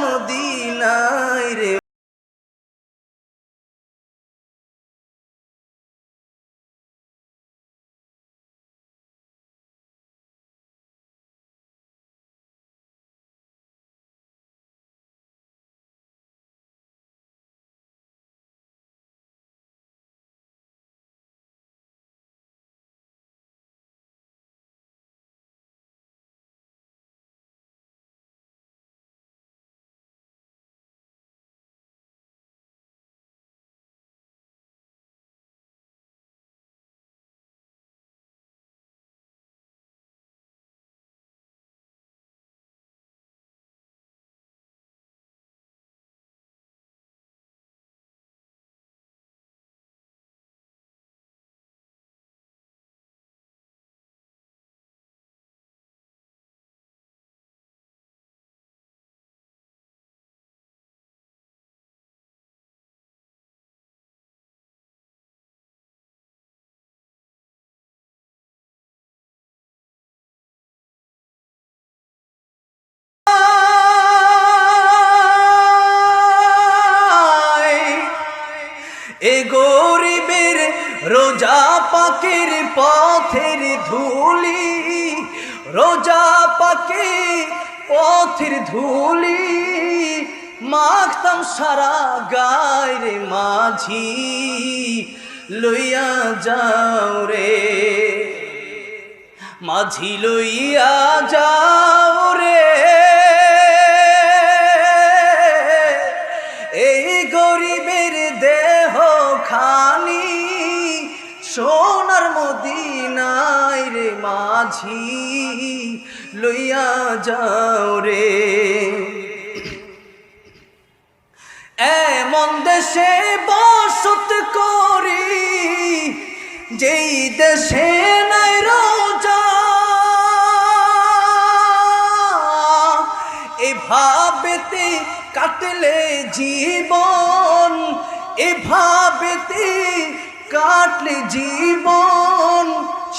মদিনায় রে রোজা পাকের পথের ধুলি, রোজা পাকে পথের ধুলি, মাখতাম সারা গায়ের মাঝি, লইয়া যাও রে, মাঝি লইয়া সোনার মদিনায় রে মাঝি, লইয়া যাও রে। এমন দেশে বসত করি, যেই দেশে নাই রোজা। এভাবেতে কাটলে জীবন, এভাবেতে কাটলে জীবন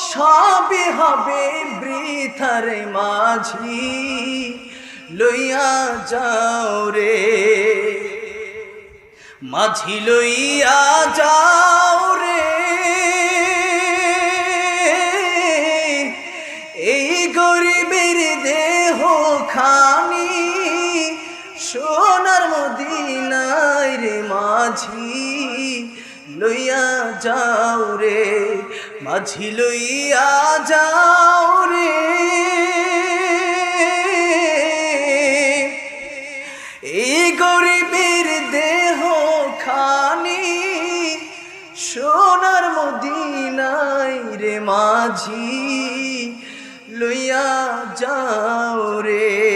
সবে হবে বৃথারে মাঝি। লইয়া যাও রে, মাঝি লইয়া যাও রে। এই গরিবের দেহ খানি সোনার মদিনায় রে মাঝি। লইয়া যাও রে, মাঝি লইয়া যাও রে। এই গরিবের দেহ খানি সোনার মদিনাই রে মাঝি লইয়া যাও রে।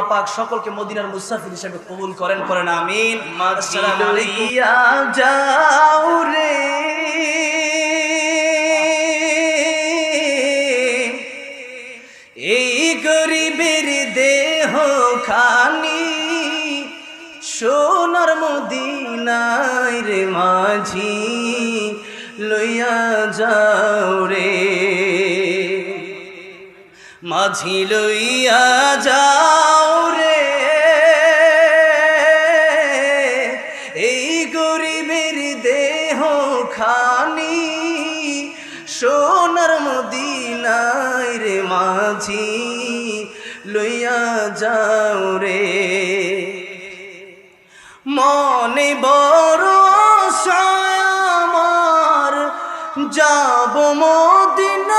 আল্লাহ পাক সকলকে মদিনার মুসাফির হিসেবে কবুল করেন করেন আমিন। যাও রে। এই গরিবের দেহ খানি সোনার মদিনায় রে মাঝি লইয়া যাও রে। মাঝি লইয়া যাও পৃথিবীর দেহ খানি সোনার মদিনায় রে মাঝি লইয়া যাও রে। মনে বড় আশা আমার, যাব মদিন